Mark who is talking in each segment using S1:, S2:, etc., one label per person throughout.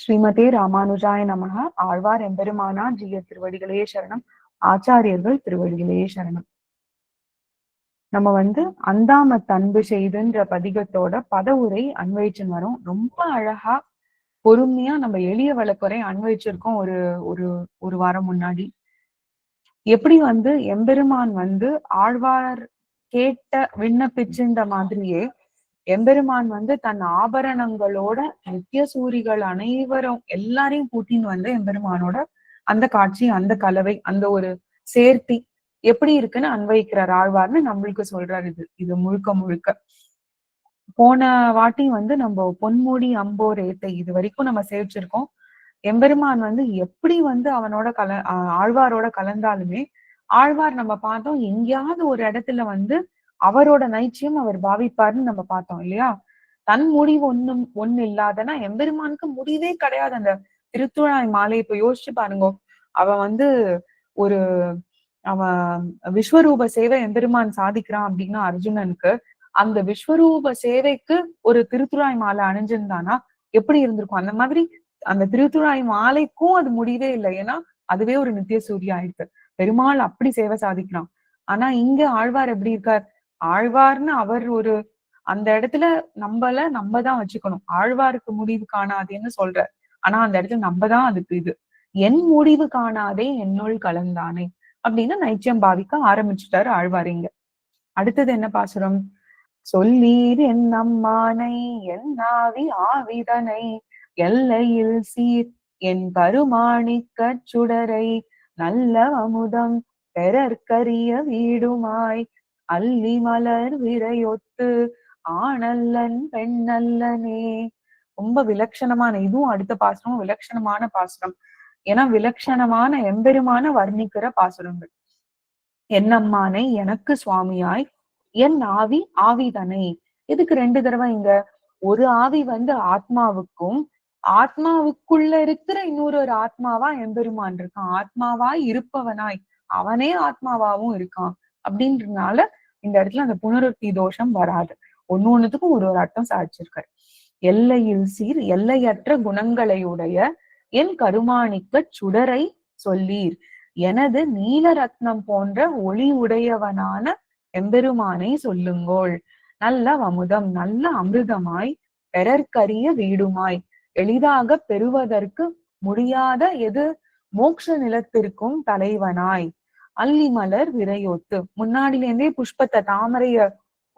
S1: ஸ்ரீமதே ராமானுஜாய நமக ஆழ்வார் எம்பெருமானா ஜிய திருவடிகளே சரணம். ஆச்சாரியர்கள் திருவடிகளே சரணம். நம்ம வந்து அந்தாம தன்பு செய்துன்ற பதிகத்தோட பத உரை அன்வயிச்சுன்னு வரும். ரொம்ப அழகா பொறுமையா நம்ம எளிய வழக்குறை அன்வயிச்சிருக்கோம் ஒரு ஒரு ஒரு வாரம் முன்னாடி. எப்படி வந்து எம்பெருமான் வந்து ஆழ்வார் கேட்ட விண்ணப்பிச்சுன்ற மாதிரியே எம்பெருமான் வந்து தன் ஆபரணங்களோட நித்திய சூரிகள் அனைவரும் எல்லாரையும் கூட்டின்னு வந்து எம்பெருமானோட அந்த காட்சி அந்த கலவை அந்த ஒரு சேர்த்தி எப்படி இருக்குன்னு அன்வைக்கிறார் ஆழ்வார்னு நம்மளுக்கு சொல்றாரு இது. இது முழுக்க முழுக்க. போன வாட்டி வந்து நம்ம பொன்முடி அம்போர் ஏத்தை இது வரைக்கும் நம்ம சேவிச்சிருக்கோம். எம்பெருமான் வந்து எப்படி வந்து அவனோட கல ஆழ்வாரோட கலந்தாலுமே ஆழ்வார் நம்ம பார்த்தோம் எங்கேயாவது ஒரு இடத்துல வந்து அவரோட நைச்சியம் அவர் பாவிப்பார்னு நம்ம பார்த்தோம் இல்லையா? தன் முடிவு ஒண்ணும் ஒண்ணு இல்லாதனா எம்பெருமானுக்கு முடிவே கிடையாது. அந்த திருத்துழாய் மாலை இப்ப யோசிச்சு பாருங்க. அவன் வந்து ஒரு அவன் விஸ்வரூப சேவை எம்பெருமான் சாதிக்கிறான் அப்படின்னா அர்ஜுனனுக்கு அந்த விஸ்வரூப சேவைக்கு ஒரு திருத்துழாய் மாலை அணிஞ்சிருந்தானா? எப்படி இருந்திருக்கும்? அந்த மாதிரி அந்த திருத்துழாய் மாலைக்கும் அது முடிவே இல்லை. ஏன்னா அதுவே ஒரு நித்திய சூரிய ஆயிடுச்சு பெருமாள் அப்படி சேவை சாதிக்கிறான். ஆனா இங்க ஆழ்வார் எப்படி இருக்கார்? ஆழ்வார்னு அவர் ஒரு அந்த இடத்துல நம்மள நம்ம தான் வச்சுக்கணும். ஆழ்வாருக்கு முடிவு காணாதேன்னு சொல்ற ஆனா அந்த இடத்துல நம்ம தான் அதுக்கு இது. என் முடிவு காணாதே என்னுள் கலந்தானே அப்படின்னு நைச்சியம் பாவிக்க ஆரம்பிச்சுட்டாரு ஆழ்வாரிங்க அடுத்தது என்ன பாசுரம்? சொல்லீர் என் அம்மானை என் ஆவி ஆவிதனை எல்லையில் சீர் என் கருமாணிக்க சுடரை நல்ல அமுதம் பெறற்கரிய வீடுமாய் அல்லி மலர் விரையொத்து ஆணல்லன் பெண்ணல்லனே. ரொம்ப விலட்சணமான இதுவும் அடுத்த பாசுரமும் விலட்சணமான பாசுரம். ஏன்னா விலட்சணமான எம்பெருமான வர்ணிக்கிற பாசுரங்கள். என்னம்மானை எனக்கு சுவாமியாய் என் ஆவி ஆவிதனை. இதுக்கு ரெண்டு தடவை இங்க? ஒரு ஆவி வந்து ஆத்மாவுக்கும் ஆத்மாவுக்குள்ள இருக்கிற இன்னொரு ஒரு ஆத்மாவா எம்பெருமான் இருக்கான். ஆத்மாவாய் இருப்பவனாய். அவனே ஆத்மாவாவும் இருக்கான். அப்படின்றதுனால இந்த இடத்துல அந்த புனருத்தி தோஷம் வராது. ஒண்ணு ஒண்ணுத்துக்கும் ஒரு ஒரு அர்த்தம் சாதிச்சிருக்காரு. எல்லையில் சீர் எல்லையற்ற குணங்களை உடைய என் கருமாணிக்க சுடரை சொல்லீர். எனது நீல ரத்னம் போன்ற ஒளி உடையவனான எம்பெருமானை சொல்லுங்கோள். நல்ல அமுதம் நல்ல அமிர்தமாய் பெறற்கரிய வீடுமாய். எளிதாக பெறுவதற்கு முடியாத எது? மோக்ஷ நிலத்திற்கும் தலைவனாய். அல்லி மலர் விரையொத்து. முன்னாடில இருந்தே புஷ்பத்தை தாமரைய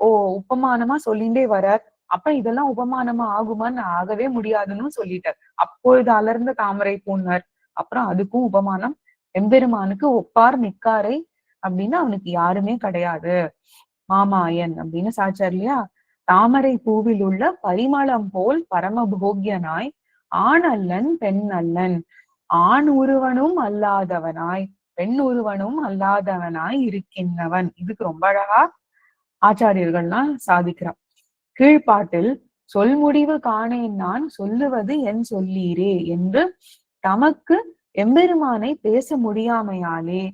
S1: ஓ உபமானமா சொல்லிண்டே வரார். அப்ப இதெல்லாம் உபமானமா ஆகுமான்னு ஆகவே முடியாதுன்னு சொல்லிட்டார். அப்பொழுது அலர்ந்த தாமரை பூன்னார் அப்புறம் அதுக்கும் உபமானம். எம்பெருமானுக்கு ஒப்பார் மிக்காரை அப்படின்னு அவனுக்கு யாருமே கிடையாது. மாமாயன் அப்படின்னு சாச்சார் இல்லையா? தாமரை பூவில் உள்ள பரிமளம் போல் பரம போகியனாய் ஆண் அல்லன் பெண் அல்லன் ஆண் உருவனும் அல்லாதவனாய். பெண் ஒருவனும் அல்லாதவனாய் இருக்கின்றவன். இதுக்கு ரொம்ப அழகா ஆச்சாரியர்கள்லாம் சாதிக்கிறான் கீழ்ப்பாட்டில் சொல் முடிவு காணேன் நான் சொல்லுவது என் சொல்லீரே என்று தமக்கு எம்பெருமானை பேச முடியாமையாலே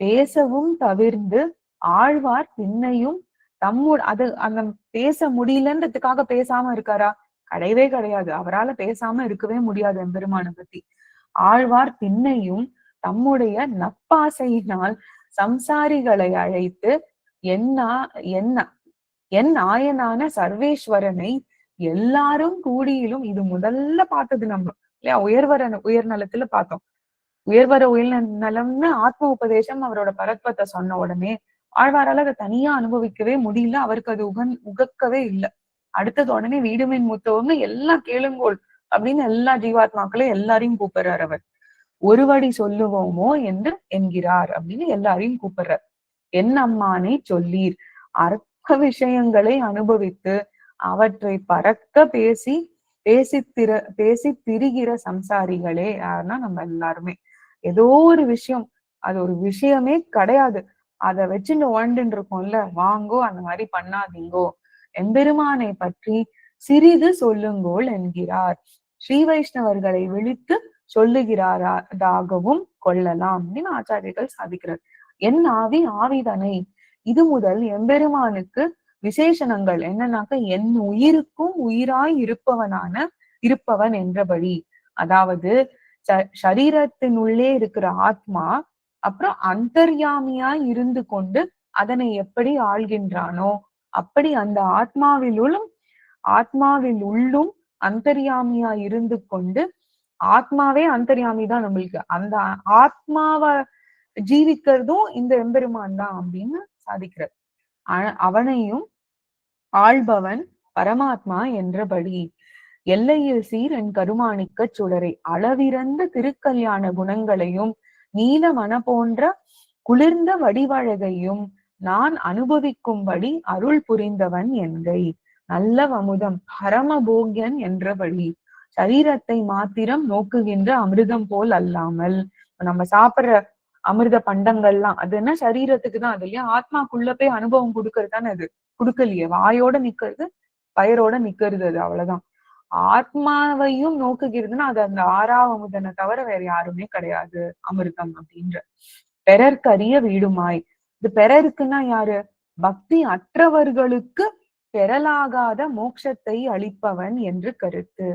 S1: பேசவும் தவிர்ந்து ஆழ்வார் பின்னையும் தம்மு அது அந்த பேச முடியலன்றதுக்காக பேசாம இருக்காரா? கிடையவே கிடையாது. அவரால் பேசாம இருக்கவே முடியாது எம்பெருமானை பத்தி. ஆழ்வார் பின்னையும் தம்முடைய நப்பாசையினால் சம்சாரிகளை அழைத்து என்ன என்ன என் நாயனான சர்வேஸ்வரனை எல்லாரும் கூடியிலும் இது முதல்ல பார்த்தது நம்ம இல்லையா? உயர்வர உயர்நலத்துல பார்த்தோம். உயர்வர உயர் நலம்னு ஆத்ம உபதேசம் அவரோட பரத்வத்தை சொன்ன உடனே ஆழ்வாரால அதை தனியா அனுபவிக்கவே முடியல. அவருக்கு அது உகன் உகக்கவே இல்லை. அடுத்தது உடனே வீடுமின் முத்தவம்னு எல்லாம் கேளுங்கோள் அப்படின்னு எல்லா ஜீவாத்மாக்களையும் எல்லாரையும் கூப்பிடுறார் அவர். ஒருவடி சொல்லுவோமோ என்று என்கிறார் அப்படின்னு எல்லாரையும் கூப்பிடுறார். என் அம்மானை சொல்லீர். அர்த்த விஷயங்களை அனுபவித்து அவற்றை பறக்க பேசி பேசி திர பேசி திரிகிற சம்சாரிகளே யாருன்னா நம்ம எல்லாருமே. ஏதோ ஒரு விஷயம் அது ஒரு விஷயமே கிடையாது. அதை வச்சு வாழ்ந்துட்டு இருக்கோம்ல வாங்கோ அந்த மாதிரி பண்ணாதீங்கோ. எம்பெருமானை பற்றி சிறிது சொல்லுங்கோள் என்கிறார். ஸ்ரீ வைஷ்ணவர்களை விழித்து சொல்லுகிறாராகவும் கொள்ளலாம் அப்படின்னு ஆச்சாரியர்கள் சாதிக்கிறார். என் ஆவி ஆவிதனை. இது முதல் எம்பெருமானுக்கு விசேஷணங்கள். என்னன்னாக்க என் உயிருக்கும் உயிராய் இருப்பவனான இருப்பவன் என்றபடி. அதாவது சரீரத்தினுள்ளே இருக்கிற ஆத்மா அப்புறம் அந்தர்யாமியாய் இருந்து கொண்டு அதனை எப்படி ஆள்கின்றானோ அப்படி அந்த ஆத்மாவிலுள்ளும் ஆத்மாவில் உள்ளும் அந்தர்யாமியா இருந்து கொண்டு ஆத்மாவே அந்தர்யாமி தான் நம்மளுக்கு. அந்த ஆத்மாவ ஜீவிக்கிறதும் இந்த எம்பெருமான் தான் அப்படின்னு சாதிக்கிறார். அவனையும் ஆள்பவன் பரமாத்மா என்றபடி எல்லையில் சீர் என் கருமாணிக்க சுடரை அளவிறந்த திருக்கல்யாண குணங்களையும் நீல மன போன்ற குளிர்ந்த வடிவழகையும் நான் அனுபவிக்கும்படி அருள் புரிந்தவன் என்கை நல்ல அமுதம் பரமபோக்யன் என்றபடி சரீரத்தை மாத்திரம் நோக்குகின்ற அமிர்தம் போல் அல்லாமல். நம்ம சாப்பிடுற அமிர்த பண்டங்கள்லாம் அது என்ன சரீரத்துக்கு தான் அது இல்லையா? ஆத்மாக்குள்ள போய் அனுபவம் கொடுக்கறது தானே அது? கொடுக்கலையே. வாயோட நிக்கிறது பயரோட நிக்கிறது அது அவ்வளவுதான். ஆத்மாவையும் நோக்குகிறதுன்னா அது அந்த ஆறாவமுதனை தவிர வேற யாருமே கிடையாது அமிர்தம் அப்படின்ற. பெறற்கரிய வீடுமாய். இது பெறருக்குன்னா யாரு? பக்தி அற்றவர்களுக்கு பெறலாகாத மோட்சத்தை அளிப்பவன் என்று கருத்து.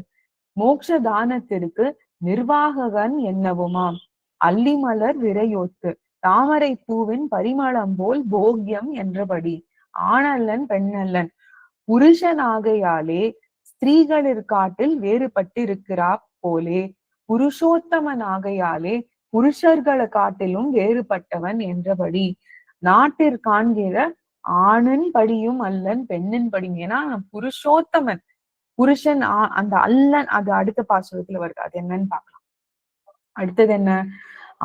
S1: மோட்ச தானத்திற்கு நிர்வாககன் என்னவுமாம்? அல்லிமலர் விரையோத்து தாமரை பூவின் பரிமளம் போல் போக்கியம் என்றபடி ஆணல்லன் பெண்ணல்லன் புருஷனாகையாலே ஸ்திரீகளிற்காட்டில் வேறுபட்டிருக்கிறா போலே புருஷோத்தமனாகையாலே புருஷர்களை காட்டிலும் வேறுபட்டவன் என்றபடி நாட்டிற்காண்கிற ஆணின் படியும் அல்லன் பெண்ணின் படியும் ஏன்னா புருஷோத்தமன் புருஷன் அந்த அல்லன் அது அடுத்த பாசுரத்துல வருது. அது என்னன்னு பார்க்கலாம். அடுத்தது என்ன?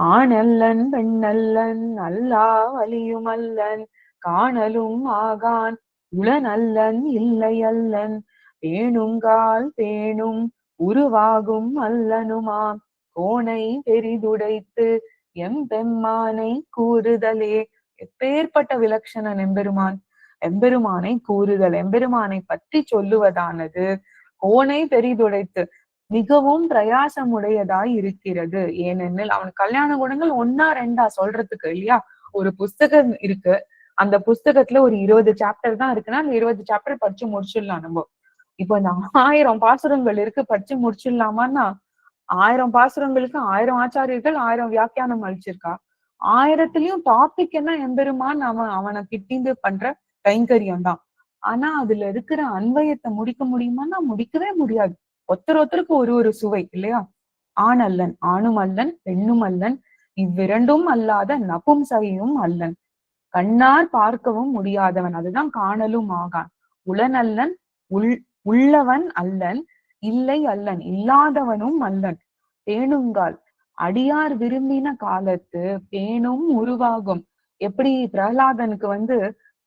S1: ஆணல்லன் பெண்ணல்லன் அல்லா வலியும் அல்லன் காணலும் ஆகான். உளநல்லன் இல்லை அல்லன். பேணுங்கால் பேணும் உருவாகும் அல்லனுமாம். கோணை பெரிதுடைத்து எம் பெம்மானை கூறுதலே. எப்பேற்பட்ட விலக்ஷணன் எம்பெருமான்? எம்பெருமானை கூறுதல் எம்பெருமானை பற்றி சொல்லுவதானது. ஓனை பெரிதுடைத்து மிகவும் பிரயாசமுடையதாய் இருக்கிறது. ஏனெனில் அவன் கல்யாண குணங்கள் ஒன்னா ரெண்டா சொல்றதுக்கு இல்லையா? ஒரு புஸ்தகம் இருக்கு. அந்த புஸ்தகத்துல ஒரு இருபது சாப்டர் தான் இருக்குன்னா அந்த இருபது சாப்டர் படிச்சு முடிச்சிடலாம் நம்ம. இப்போ இந்த ஆயிரம் பாசுரங்கள் இருக்கு படிச்சு முடிச்சிடலாமான்னா ஆயிரம் பாசுரங்களுக்கு ஆயிரம் ஆச்சாரியர்கள் ஆயிரம் வியாக்கியானம் அழிச்சிருக்கா ஆயிரத்துலயும் டாபிக் என்ன எம்பெருமான் அவன் அவனை கிட்டிந்து பண்ற கைங்கரியம் தான். ஆனா அதுல இருக்கிற அன்வயத்தை முடிக்க முடியுமான்னா முடிக்கவே முடியாது. ஒருத்தர் ஒருத்தருக்கு ஒரு ஒரு சுவை இல்லையா? ஆண் அல்லன் ஆணும் அல்லன் பெண்ணும் அல்லன் இவ்விரண்டும் அல்லாத நபும்சகையும் அல்லன். கண்ணார் பார்க்கவும் முடியாதவன் அதுதான் காணலும் ஆகான். உளநல்லன் உள் உள்ளவன் அல்லன் இல்லை அல்லன் இல்லாதவனும் அல்லன். பேணுங்கால் அடியார் விரும்பின காலத்து பேணும் உருவாகும். எப்படி பிரகலாதனுக்கு வந்து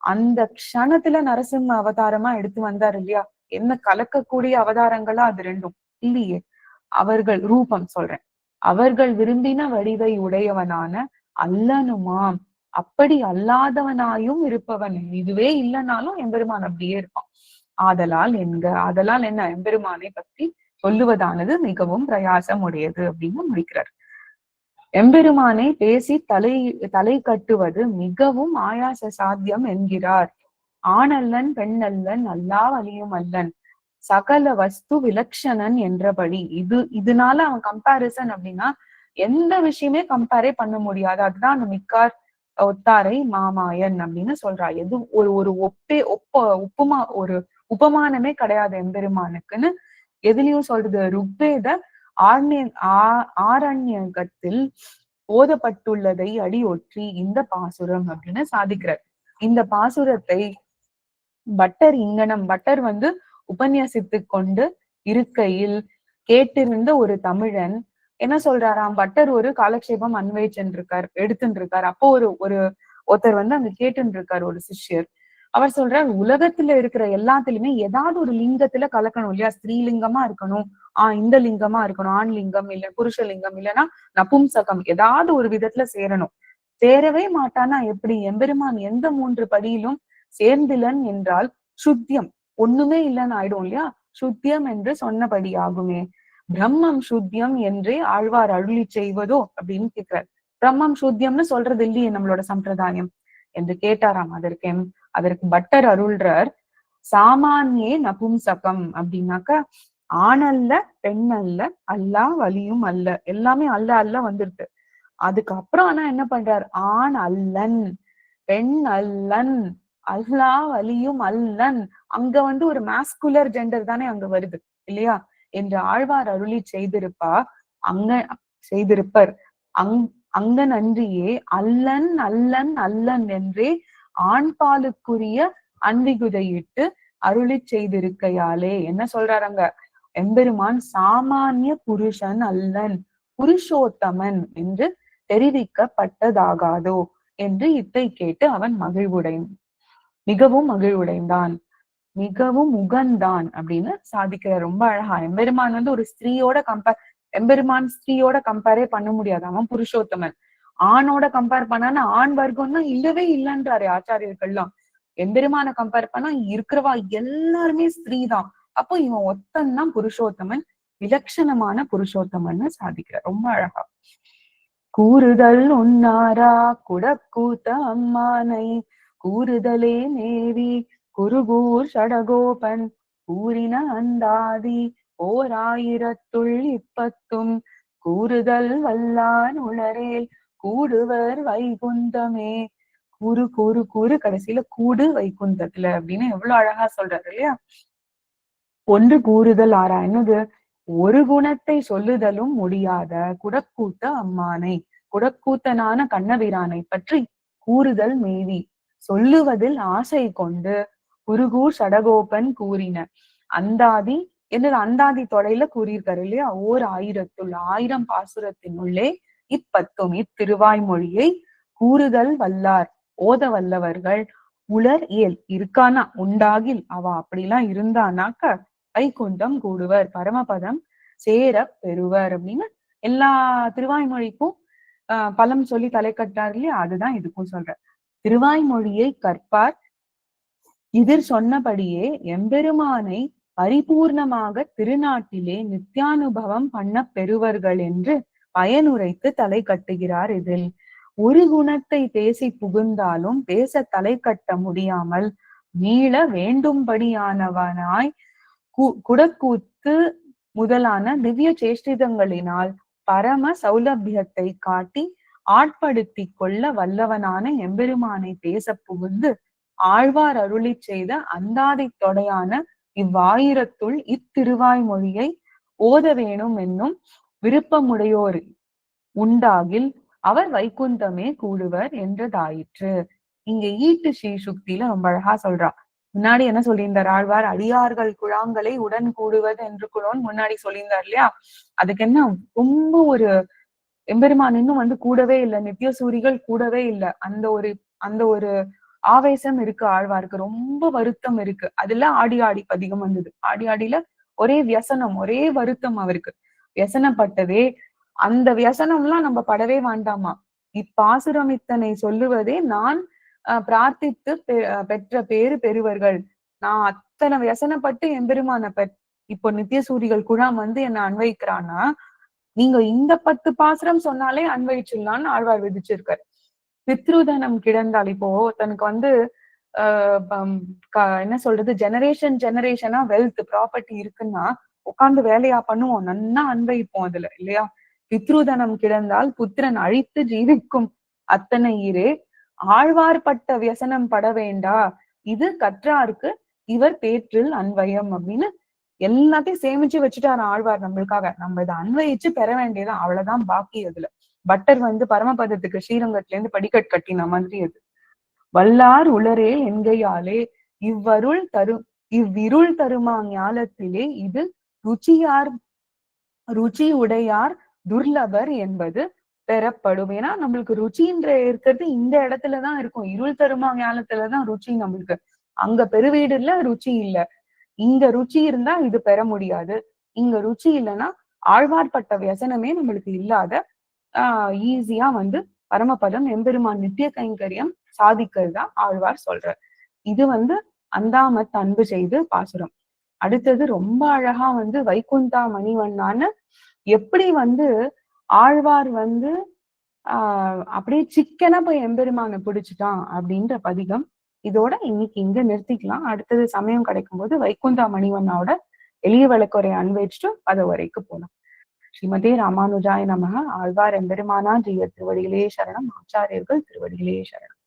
S1: அந்த க்ஷணத்துல நரசிம்ம அவதாரமா எடுத்து வந்தார் இல்லையா? என்ன கலக்கக்கூடிய அவதாரங்களா அது ரெண்டும்? இல்லையே. அவர்கள் ரூபம் சொல்றேன். அவர்கள் விரும்பின வடிவை உடையவனான அல்லனுமாம். அப்படி அல்லாதவனாயும் இருப்பவன். இதுவே இல்லைனாலும் எம்பெருமான் அப்படியே இருப்பான். ஆதலால் என்க ஆதலால் என்ன? எம்பெருமானை பற்றி சொல்லுவதானது மிகவும் பிரயாசம் உடையது அப்படின்னு முடிக்கிறார். எம்பெருமானை பேசி தலை தலை கட்டுவது மிகவும் ஆயாச சாத்தியம் என்கிறார். ஆணல்லன் பெண்ணல்லன் அல்லா வலியும் அல்லன் சகல வஸ்து விலக்ஷணன் என்றபடி. இது இதனால அவன் கம்பாரிசன் அப்படின்னா எந்த விஷயமே கம்பேரே பண்ண முடியாது. அதுதான் அந்த மிக்கார் ஒத்தாரை மாமாயன் அப்படின்னு சொல்றா. எது ஒரு ஒரு ஒப்பே ஒப்ப உப்புமா ஒரு உபமானமே கிடையாது எம்பெருமானுக்குன்னு. எதுலயும் சொல்றது ருக்வேத ஆர்ணிய ஆரண்யகத்தில் ஓதப்பட்டுள்ளதை அடியொற்றி இந்த பாசுரம் அப்படின்னு சாதிக்கிறார். இந்த பாசுரத்தை பட்டர் இங்கனம் பட்டர் வந்து உபன்யாசித்து கொண்டு இருக்கையில் கேட்டிருந்த ஒரு தமிழன் என்ன சொல்றாராம்? பட்டர் ஒரு காலக்ஷேபம் அன்வைச்சுன்னு இருக்கார் எடுத்துட்டு இருக்கார் அப்போ ஒரு ஒரு ஒருத்தர் வந்து அங்க கேட்டுன்னு இருக்கார் ஒரு சிஷ்யர். அவர் சொல்றார் உலகத்துல இருக்கிற எல்லாத்துலயுமே ஏதாவது ஒரு லிங்கத்துல கலக்கணும் இல்லையா? ஸ்திரீலிங்கமா இருக்கணும். ஆஹ் இந்த லிங்கமா இருக்கணும். ஆண் லிங்கம் இல்ல புருஷ லிங்கம் இல்லைன்னா நபும்சகம் ஏதாவது ஒரு விதத்துல சேரணும். சேரவே மாட்டானா எப்படி? எம்பெருமான் எந்த மூன்று படியிலும் சேர்ந்திலன் என்றால் சுத்தியம். ஒண்ணுமே இல்லைன்னு ஆயிடும் இல்லையா? சுத்தியம் என்று சொன்னபடி ஆகுமே பிரம்மம் சுத்தியம் என்றே ஆழ்வார் அருளி செய்வதோ அப்படின்னு கேட்கிறார் பிரம்மம் சுத்தியம்னு சொல்றது இல்லையே நம்மளோட சம்பிரதாயம். என்று கேட்டாராம் அதற்கு. அதற்கு பட்டர் அருள்றார் சாமானியே நபும்சகம் அப்படின்னாக்கா ஆண் அல்ல பெண் அல்ல அல்லா வலியும் அல்ல எல்லாமே அல்ல அல்ல வந்துருது அதுக்கப்புறம் ஆனா என்ன பண்றார்? ஆண் அல்லன் பெண் அல்லன் அல்லா வலியும் அல்லன். அங்க வந்து ஒரு மாஸ்குலர் ஜெண்டர் தானே அங்க வருது இல்லையா? என்று ஆழ்வார் அருளி செய்திருப்பா அங்க செய்திருப்பர். அங் அங்க நன்றியே அல்லன் அல்லன் அல்லன் என்றே ஆண்பாலுக்குரிய அன்பிகுதையிட்டு அருளி செய்திருக்கையாலே. என்ன சொல்றாருங்க? எம்பெருமான் சாமானிய புருஷன் அல்லன் புருஷோத்தமன் என்று தெரிவிக்கப்பட்டதாகாதோ என்று இத்தை கேட்டு அவன் மகிழ்வுடை மிகவும் மகிழ்வுடைந்தான். மிகவும் உகந்தான் அப்படின்னு சாதிக்கிற ரொம்ப அழகா. எம்பெருமான் வந்து ஒரு ஸ்திரீயோட கம்பேர் எம்பெருமான் ஸ்திரீயோட கம்பேரே பண்ண முடியாது. அவன் புருஷோத்தமன். ஆணோட கம்பேர் பண்ணான்னு ஆண் வர்க்கம்னா இல்லவே இல்லைன்றாரு ஆச்சாரியர்கள்லாம். எம்பெருமான கம்பேர் பண்ணா இருக்கிறவா எல்லாருமே ஸ்திரீ தான் அப்போ இவன் ஒத்தன் தான் புருஷோத்தமன் விலட்சணமான புருஷோத்தமன் சாதிக்கிற. ரொம்ப அழகா. கூறுதல் உன்னாரா குடக்கூத்த அம்மானை. கூறுதலே நேவி. குருகூர் சடகோபன். கூறின அந்தாதி. ஓர் ஆயிரத்துள் இப்பத்தும். கூறுதல் வல்லான் உளரேல் கூடுவர் வைகுந்தமே. கூறு கூறு கூறு கடைசியில கூடு வைகுந்தத்துல அப்படின்னு எவ்வளவு அழகா சொல்றாரு இல்லையா? ஒன்று கூறுதல் ஆறா? என்னது? ஒரு குணத்தை சொல்லுதலும் முடியாத குடக்கூத்த அம்மானை. குடக்கூத்தனான கண்ணபிரானை பற்றி கூறுதல் மேவி. சொல்லுவதில் ஆசை கொண்டு குருகூர் சடகோபன் கூறின. அந்தாதி என்னது? அந்தாதி தொலைல கூறியிருக்காரு இல்லையா? ஓர் ஆயிரத்துள் ஆயிரம் பாசுரத்தினுள்ளே இப்பத்தும் இத்திருவாய்மொழியை கூறுதல் வல்லார். ஓத வல்லவர்கள் உலர் இயல். இருக்கானா? உண்டாகில். அவ அப்படிலாம் இருந்தானாக்க வைகுண்டம் கூடுவர். பரமபதம் சேர பெறுவர் அப்படின்னு எல்லா திருவாய்மொழிக்கும் ஆஹ் பலம் சொல்லி தலை கட்டார் இல்லையா? அதுதான் இதுக்கும் சொல்ற திருவாய்மொழியை கற்பார். இதிர் சொன்னபடியே எம்பெருமானை பரிபூர்ணமாக திருநாட்டிலே நித்தியானுபவம் பண்ண பெறுவர்கள் என்று பயனுரைத்து தலை கட்டுகிறார் இதில். ஒரு குணத்தை பேசி புகுந்தாலும் பேச தலை கட்ட முடியாமல் மீள வேண்டும்படியானவனாய் குடக்கூத்து முதலான திவ்ய சேஷ்டிதங்களினால் பரம சௌலபியத்தை காட்டி ஆட்படுத்தி கொள்ள வல்லவனான எம்பெருமானை பேச புகுந்து ஆழ்வார் அருளி செய்த அந்தாதி தொடையான இவ்வாயிரத்துள் இத்திருவாய்மொழியை ஓத வேணும் என்னும் விருப்பமுடையோர் உண்டாகில் அவர் வைகுந்தமே கூடுவர் என்றதாயிற்று. இங்க ஈட்டு ஸ்ரீ சுக்தியில ரொம்ப அழகா சொல்றா. முன்னாடி என்ன சொல்லியிருந்தார்? ஆழ்வார் அடியார்கள் குழாங்களை உடன் கூடுவது என்று குழோன் முன்னாடி சொல்லியிருந்தார் இல்லையா? அதுக்கு என்ன ரொம்ப ஒரு எம்பெருமான் இன்னும் வந்து கூடவே இல்லை. நித்திய சூரிகள் கூடவே இல்லை. அந்த ஒரு அந்த ஒரு ஆவேசம் இருக்கு ஆழ்வாருக்கு. ரொம்ப வருத்தம் இருக்கு. அதுல ஆடி ஆடி பதிகம் வந்தது. ஆடி ஆடியில ஒரே வியசனம் ஒரே வருத்தம் அவருக்கு. வியசனப்பட்டதே. அந்த வியசனம்லாம் நம்ம படவே வேண்டாமா? இப்பாசுரம் இத்தனை சொல்லுவதே நான் பிரார்த்தித்து பெற்ற பேரு பெறுவர்கள். நான் அத்தனை வியசனப்பட்டு எம்பெருமான பெ இப்போ நித்திய சூரிகள் குழாம் வந்து என்ன அன்வைக்கிறான்னா நீங்க இந்த பத்து பாசுரம் சொன்னாலே அன்வயிச்சிடலாம்னு ஆழ்வார் விதிச்சிருக்காரு. பித்ருதனம் கிடந்தால் இப்போ தனக்கு வந்து ஆஹ் என்ன சொல்றது? ஜெனரேஷன் ஜெனரேஷனா வெல்த் ப்ராப்பர்ட்டி இருக்குன்னா உட்காந்து வேலையா பண்ணுவோம். நன்னா அன்வைப்போம் அதுல இல்லையா? பித்ருதனம் கிடந்தால் புத்திரன் அழித்து ஜீவிக்கும் அத்தனை ஈரே. ஆழ்வார்பட்ட வியசனம் பட வேண்டா. இது கற்றாருக்கு இவர் பேற்றில் அன்வயம் அப்படின்னு எல்லாத்தையும் சேமிச்சு வச்சுட்டாரு ஆழ்வார் நம்மளுக்காக. நம்ம இதை அன்வயிச்சு பெற வேண்டியது அவ்வளவுதான் பாக்கி அதுல. பட்டர் வந்து பரமபதத்துக்கு ஸ்ரீரங்கத்துல இருந்து படிக்கட் கட்டின மாதிரி அது வல்லார் உளரே என்கையாலே இவ்வருள் தரு இவ்விருள் தருமா ஞாலத்திலே இது ருச்சியார் ருச்சி உடையார் துர்லபர் என்பது பெறப்படும். ஏன்னா நம்மளுக்கு ருச்சின்ற இருக்கிறது இந்த இடத்துலதான் இருக்கும். இருள் தருமா ஞானத்துலதான் ருச்சி நம்மளுக்கு. அங்க பெருவீடுல ருச்சி இல்ல. இங்க ருச்சி இருந்தா இது பெற முடியாது. இங்க ருச்சி இல்லைன்னா ஆழ்வார்பட்ட வியசனமே நம்மளுக்கு இல்லாத ஆஹ் ஈஸியா வந்து பரமபதம் எம்பெருமான் நித்திய கைங்கரியம் சாதிக்கிறது தான் ஆழ்வார் சொல்ற இது வந்து அந்தாமத் அன்பு செய்து பாசுரம். அடுத்தது ரொம்ப அழகா வந்து வைகுந்தா மணிவண்ணான்னு எப்படி வந்து ஆழ்வார் வந்து ஆஹ் அப்படியே சிக்கனா போய் எம்பெருமானை பிடிச்சிட்டான் அப்படின்ற பதிகம் இதோட இன்னைக்கு இங்க நிறுத்திக்கலாம். அடுத்தது சமயம் கிடைக்கும் போது வைகுந்தா மணிவண்ணாவோட எளிய விளக்குறை அன்வேச்சிட்டு அது வரைக்கும் போலாம். ஸ்ரீமதே ராமானுஜாய நமக. ஆழ்வார் எம்பெருமானா ஜீயர் திருவடிகளே சரணம். ஆச்சாரியர்கள் திருவடிகளே சரணம்.